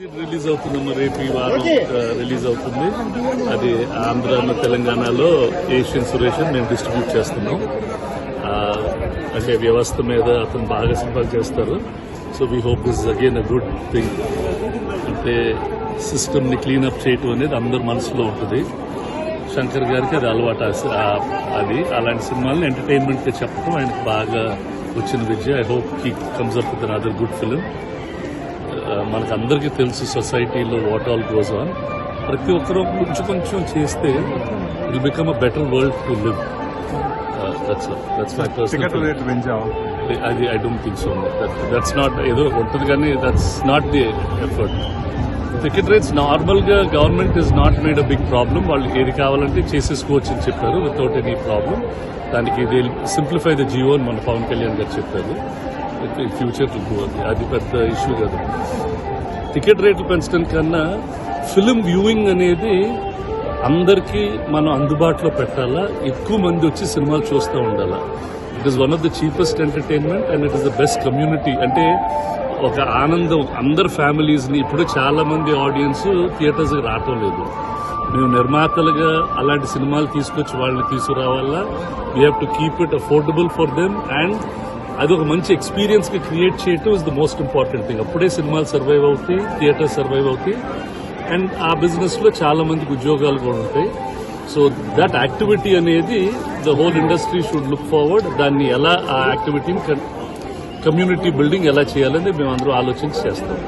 Release అవుతుందమ్మా రేపు ఈ వారం రిలీజ్ అవుతుంది. అది ఆంధ్ర తెలంగాణలో ఏషియన్ సురేష్ అని మేము డిస్ట్రిబ్యూట్ చేస్తున్నాం. అంటే వ్యవస్థ మీద అతను బాగా సినిమాలు చేస్తారు. So we hope this again a good thing అంటే సిస్టమ్ని క్లీనప్ చేయటం అనేది అందరి మనసులో ఉంటుంది. శంకర్ గారికి అది అలవాటు. అది అలాంటి సినిమాలను ఎంటర్టైన్మెంట్గా చెప్పడం ఆయనకు బాగా వచ్చిన విద్య I hope he comes up with other good film మనకు అందరికీ తెలుసు సొసైటీలో వాట్ ఆల్ గోస్ ఆన్ ప్రతి ఒక్కరూ కొంచెం కొంచెం చేస్తే will become a better world to live అది I don't think so that's not ఏదో ఉంటుంది కానీ that's not the effort ticket rates నార్మల్గా government is not made a big problem వాళ్ళకి ఏది కావాలంటే చేసేసుకోవచ్చు అని చెప్పారు వితౌట్ ఎనీ ప్రాబ్లం దానికి ఇది సింప్లిఫై ద జియో అని మన పవన్ కళ్యాణ్ గారు చెప్పారు. ఫ్యూచర్ అది అది పెద్ద ఇష్యూ కదా. టికెట్ రేట్లు పెంచడం కన్నా ఫిలిం వ్యూయింగ్ అనేది అందరికీ మనం అందుబాటులో పెట్టాలా? ఎక్కువ మంది వచ్చి సినిమాలు చూస్తూ ఉండాలా? It is one of the cheapest entertainment and it is the best community అంటే ఒక ఆనందం అందరు ఫ్యామిలీస్ని ఇప్పుడు చాలా మంది ఆడియన్స్ థియేటర్స్కి రావటం లేదు. మేము నిర్మాతలుగా అలాంటి సినిమాలు తీసుకొచ్చి వాళ్ళని తీసుకురావాలా? We have to keep it affordable for them and అది ఒక మంచి ఎక్స్పీరియన్స్కి క్రియేట్ చేయటం is the most important thing అప్పుడే సినిమాలు సర్వైవ్ అవుతాయి థియేటర్ సర్వైవ్ అవుతాయి. అండ్ ఆ బిజినెస్లో చాలా మందికి ఉద్యోగాలు కూడా ఉంటాయి. సో దట్ యాక్టివిటీ అనేది the whole industry should look forward దాన్ని ఎలా ఆ యాక్టివిటీని కమ్యూనిటీ బిల్డింగ్ ఎలా చేయాలని మేము అందరూ ఆలోచించి చేస్తాం.